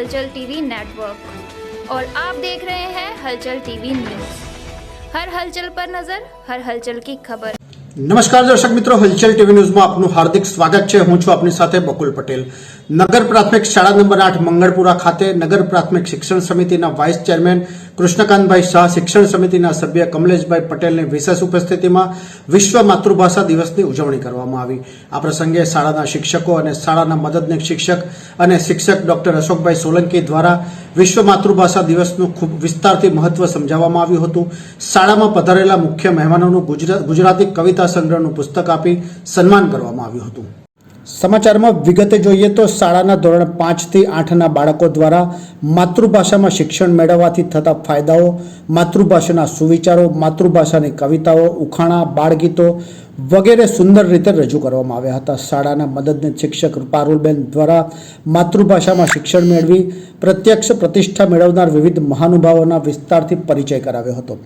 हलचल TV network और आप देख रहे हैं हलचल टीवी न्यूज हर हलचल पर नजर हर हलचल की खबर નમસ્કાર દર્શક મિત્રો હલચલ ટીવી ન્યૂઝમાં આપનું હાર્દિક સ્વાગત છે હું છું આપની સાથે બકુલ પટેલ નગર પ્રાથમિક શાળા નંબર આઠ મંગળપુરા ખાતે નગર પ્રાથમિક શિક્ષણ સમિતિના વાઇસ ચેરમેન કૃષ્ણકાંતભાઈ શાહ શિક્ષણ સમિતિના સભ્ય કમલેશભાઈ પટેલની વિશેષ ઉપસ્થિતિમાં વિશ્વ માતૃભાષા દિવસની ઉજવણી કરવામાં આવી. આ પ્રસંગે શાળાના શિક્ષકો અને શાળાના મદદનીક શિક્ષક અને શિક્ષક ડોક્ટર અશોકભાઈ સોલંકી દ્વારા વિશ્વ માતૃભાષા દિવસનું ખૂબ વિસ્તારથી મહત્વ સમજાવવામાં આવ્યું હતું. શાળામાં પધારેલા મુખ્ય મહેમાનોનું ગુજરા- ગુજરાતી કવિતા સંગ્રહનું પુસ્તક આપી સન્માન કરવામાં આવ્યું હતું. સમાચારમાં વિગતે જોઈએ તો શાળાના ધોરણ પાંચથી આઠના બાળકો દ્વારા માતૃભાષામાં શિક્ષણ મેળવવાથી થતા ફાયદાઓ, માતૃભાષાના સુવિચારો, માતૃભાષાની કવિતાઓ, ઉખાણા, બાળગીતો વગેરે સુંદર રીતે રજૂ કરવામાં આવ્યા હતા. શાળાના મદદનીશ શિક્ષક પારુલબેન દ્વારા માતૃભાષામાં શિક્ષણ મેળવી પ્રત્યક્ષ પ્રતિષ્ઠા મેળવનાર વિવિધ મહાનુભાવોના વિસ્તારથી પરિચય કરાવ્યો હતો.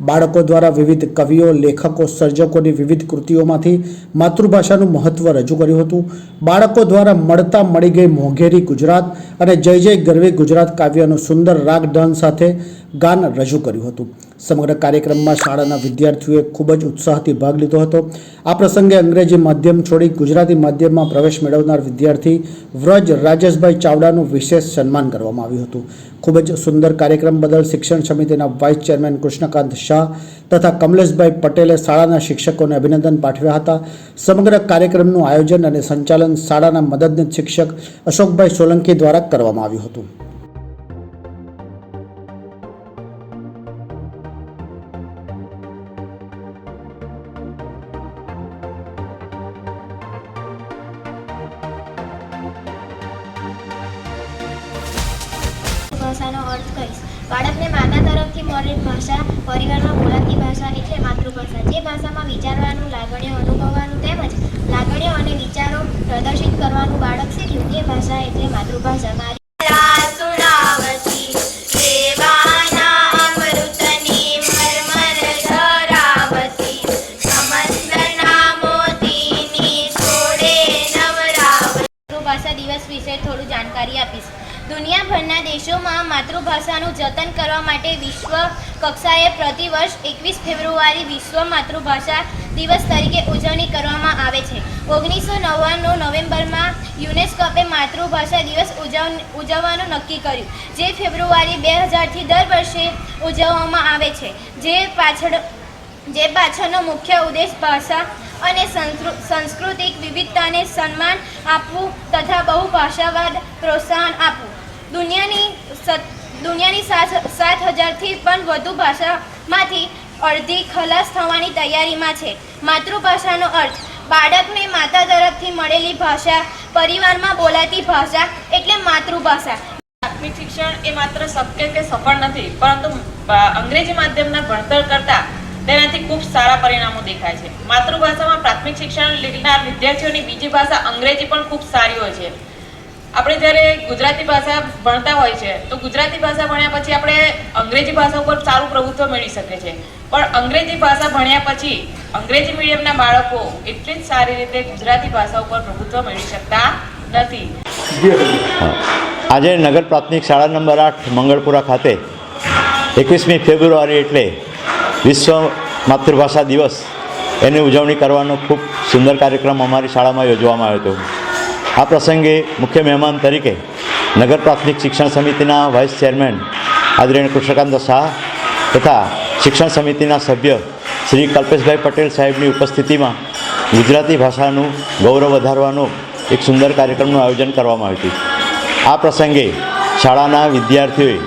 બાળકો દ્વારા વિવિધ કવિઓ, લેખકો, સર્જકોની વિવિધ કૃતિઓમાંથી માતૃભાષાનું મહત્વ રજૂ કર્યું હતું. બાળકો દ્વારા મળતા મળી ગઈ મોંઘેરી ગુજરાત અને જય જય ગરવી ગુજરાત કાવ્યનું સુંદર રાગ ઢંગ સાથે ગાન રજૂ કર્યું હતું. સમગ્ર કાર્યક્રમમાં શાળાના વિદ્યાર્થીઓએ ખૂબ જ ઉત્સાહથી ભાગ લીધો હતો. આ પ્રસંગે અંગ્રેજી માધ્યમ છોડી ગુજરાતી માધ્યમમાં પ્રવેશ મેળવનાર વિદ્યાર્થી વ્રજ રાજેશભાઈ ચાવડાનું વિશેષ સન્માન કરવામાં આવ્યું હતું. ખૂબ જ સુંદર કાર્યક્રમ બદલ શિક્ષણ સમિતિના વાઇસ ચેરમેન કૃષ્ણકાંત શાહ તથા કમલેશભાઈ પટેલે શાળાના શિક્ષકોને અભિનંદન પાઠવ્યા હતા. સમગ્ર કાર્યક્રમનું આયોજન અને સંચાલન શાળાના મદદનીશ શિક્ષક અશોકભાઈ સોલંકી દ્વારા કરવામાં આવ્યું હતું. ભાષાનો અર્થ કહીશ. બાળકને માતા તરફથી મળેલ ભાષા, પરિવારમાં બોલાતી ભાષા એટલે માતૃભાષા. જે ભાષામાં વિચારવાનું, લાગણીઓ અનુભવવાનું તેમજ લાગણીઓ અને વિચારો પ્રદર્શિત કરવાનું બાળક શીખ્યું એ ભાષા એટલે માતૃભાષા. દેશોમાં માતૃભાષાનું જતન કરવા માટે વિશ્વ કક્ષાએ પ્રતિવર્ષ એકવીસ ફેબ્રુઆરી વિશ્વ માતૃભાષા દિવસ તરીકે ઉજવણી કરવામાં આવે છે. ઓગણીસો નવ્વાણું નવેમ્બરમાં યુનેસ્કોપે માતૃભાષા દિવસ ઉજવ ઉજવવાનું નક્કી કર્યું, જે ફેબ્રુઆરી બે હજારથી દર વર્ષે ઉજવવામાં આવે છે. જે પાછળ, જે પાછળનો મુખ્ય ઉદ્દેશ ભાષા અને સંસ્કૃ- સાંસ્કૃતિક વિવિધતાને સન્માન આપવું તથા બહુભાષાવાદ પ્રોત્સાહન આપવું. દુનિયાની દુનિયાની સાત સાત હજારથી પણ વધુ ભાષામાંથી અડધી ખલાસ થવાની તૈયારીમાં છે. માતૃભાષાનો અર્થ, બાળકને માતા તરફથી મળેલી ભાષા, પરિવારમાં બોલાતી ભાષા એટલે માતૃભાષા. પ્રાથમિક શિક્ષણ એ માત્ર શક્ય કે સફળ નથી, પરંતુ અંગ્રેજી માધ્યમના ભણતર કરતા તેનાથી ખૂબ સારા પરિણામો દેખાય છે. માતૃભાષામાં પ્રાથમિક શિક્ષણ લેનાર વિદ્યાર્થીઓની બીજી ભાષા અંગ્રેજી પણ ખૂબ સારી હોય છે. આપણે જ્યારે ગુજરાતી ભાષા ભણતા હોય છે, તો ગુજરાતી ભાષા ભણ્યા પછી આપણે અંગ્રેજી ભાષા ઉપર સારું પ્રભુત્વ મેળવી શકે છે પણ અંગ્રેજી ભાષા ભણ્યા પછી અંગ્રેજી મીડિયમના બાળકો એટલી જ સારી રીતે ગુજરાતી ભાષા ઉપર પ્રભુત્વ મેળવી શકતા નથી. આજે નગર પ્રાથમિક શાળા નંબર આઠ, મંગળપુરા ખાતે એકવીસમી ફેબ્રુઆરી એટલે વિશ્વ માતૃભાષા દિવસ. એની ઉજવણી કરવાનો ખૂબ સુંદર કાર્યક્રમ અમારી શાળામાં યોજવામાં આવ્યો હતો. આ પ્રસંગે મુખ્ય મહેમાન તરીકે નગર પ્રાથમિક શિક્ષણ સમિતિના વાઇસ ચેરમેન આદરણીય કૃષ્ણકાંત શાહ તથા શિક્ષણ સમિતિના સભ્ય શ્રી કલ્પેશભાઈ પટેલ સાહેબની ઉપસ્થિતિમાં ગુજરાતી ભાષાનું ગૌરવ વધારવાનો એક સુંદર કાર્યક્રમનું આયોજન કરવામાં આવ્યું હતું. આ પ્રસંગે શાળાના વિદ્યાર્થીઓએ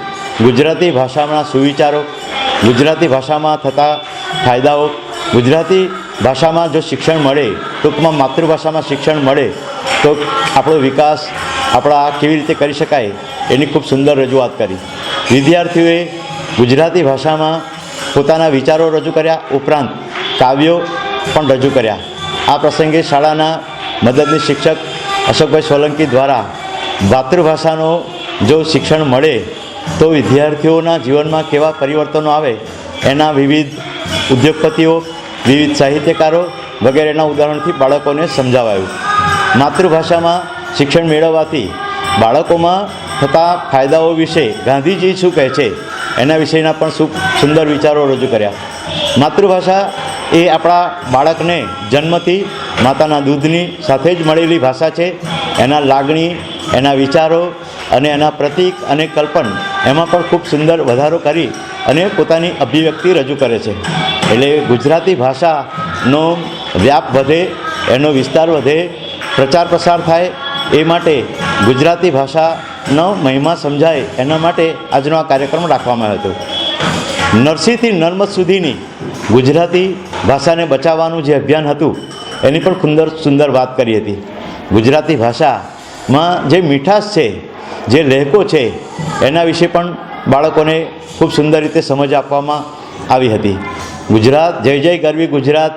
ગુજરાતી ભાષાના સુવિચારો, ગુજરાતી ભાષામાં થતા ફાયદાઓ, ગુજરાતી ભાષામાં જો શિક્ષણ મળે, ટૂંકમાં માતૃભાષામાં શિક્ષણ મળે તો આપણો વિકાસ આપણા કેવી રીતે કરી શકાય એની ખૂબ સુંદર રજૂઆત કરી. વિદ્યાર્થીઓએ ગુજરાતી ભાષામાં પોતાના વિચારો રજૂ કર્યા, ઉપરાંત કાવ્યો પણ રજૂ કર્યા. આ પ્રસંગે શાળાના મદદની શિક્ષક અશોકભાઈ સોલંકી દ્વારા માતૃભાષાનો જો શિક્ષણ મળે તો વિદ્યાર્થીઓના જીવનમાં કેવા પરિવર્તનો આવે એના વિવિધ ઉદ્યોગપતિઓ, વિવિધ સાહિત્યકારો વગેરેના ઉદાહરણથી બાળકોને સમજાવાયું. માતૃભાષામાં શિક્ષણ મેળવવાથી બાળકોમાં થતા ફાયદાઓ વિશે ગાંધીજી શું કહે છે એના વિશેના પણ સુંદર વિચારો રજૂ કર્યા. માતૃભાષા એ આપણા બાળકને જન્મથી માતાના દૂધની સાથે જ મળેલી ભાષા છે. એના લાગણી, એના વિચારો અને એના પ્રતીક અને કલ્પન એમાં પણ ખૂબ સુંદર વધારો કરી અને પોતાની અભિવ્યક્તિ રજૂ કરે છે. એટલે ગુજરાતી ભાષાનો વ્યાપ વધે, એનો વિસ્તાર વધે પ્રચાર પ્રસાર થાય એ માટે ગુજરાતી ભાષાનો મહિમા સમજાય એના માટે આજનો આ કાર્યક્રમ રાખવામાં આવ્યો હતો. નરસિંહથી નર્મદ સુધીની ગુજરાતી ભાષાને બચાવવાનું જે અભિયાન હતું, એની પણ સુંદર સુંદર વાત કરી હતી. ગુજરાતી ભાષામાં જે મીઠાશ છે, જે લહેકો છે, એના વિશે પણ બાળકોને ખૂબ સુંદર રીતે સમજ આપવામાં આવી હતી. ગુજરાત, જય જય ગરવી ગુજરાત,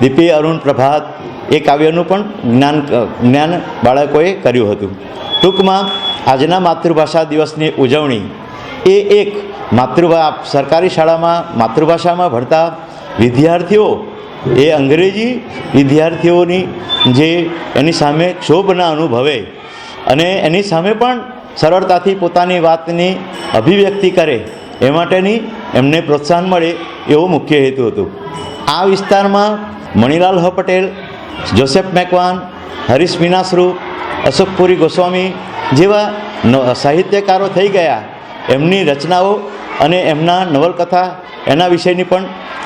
દીપી અરુણ પ્રભાત એ કાવ્યનું પણ જ્ઞાન જ્ઞાન બાળકોએ કર્યું હતું. ટૂંકમાં આજના માતૃભાષા દિવસની ઉજવણી એ એક માતૃભા, સરકારી શાળામાં માતૃભાષામાં ભણતા વિદ્યાર્થીઓ, એ અંગ્રેજી વિદ્યાર્થીઓની જે એની સામે ક્ષોભના અનુભવે અને એની સામે પણ સરળતાથી પોતાની વાતની અભિવ્યક્તિ કરે, એ માટેની એમને પ્રોત્સાહન મળે એવો મુખ્ય હેતુ હતો. આ વિસ્તારમાં મણિલાલ હ પટેલ જોસેફ મેકવાન, હરીશ મીનાશ્રુ અશોકપુરી ગોસ્વામી જેવા સાહિત્યકારો થઈ ગયા. એમની રચનાઓ અને એમના નવલકથા એના વિષયની પણ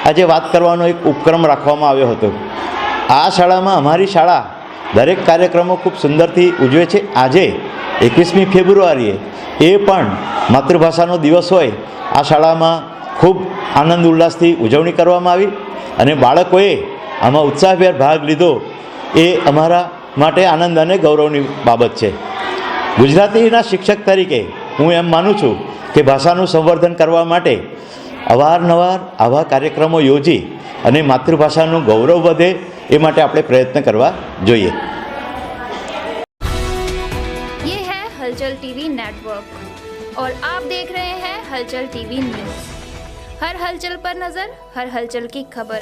આજે વાત કરવાનો એક ઉપક્રમ રાખવામાં આવ્યો હતો. આ શાળામાં અમારી શાળા દરેક કાર્યક્રમો ખૂબ સુંદરથી ઉજવે છે. આજે એકવીસમી ફેબ્રુઆરીએ એ પણ માતૃભાષાનો દિવસ હોય. આ શાળામાં ખૂબ આનંદ ઉલ્લાસથી ઉજવણી કરવામાં આવી અને બાળકોએ આમાં ઉત્સાહભેર ભાગ લીધો એ અમારા માટે આનંદ અને ગૌરવની બાબત છે ગુજરાતીના શિક્ષક તરીકે હું એમ માનું છું કે ભાષાનું સંવર્ધન કરવા માટે અવારનવાર આવા કાર્યક્રમો યોજી અને માતૃભાષાનું ગૌરવ વધે એ માટે આપણે પ્રયત્ન કરવા જોઈએ ये है हलचल टीवी नेटवर्क और आप देख रहे हैं हलचल टीवी न्यूज हर हलचल पर नजर हर हलचल की खबर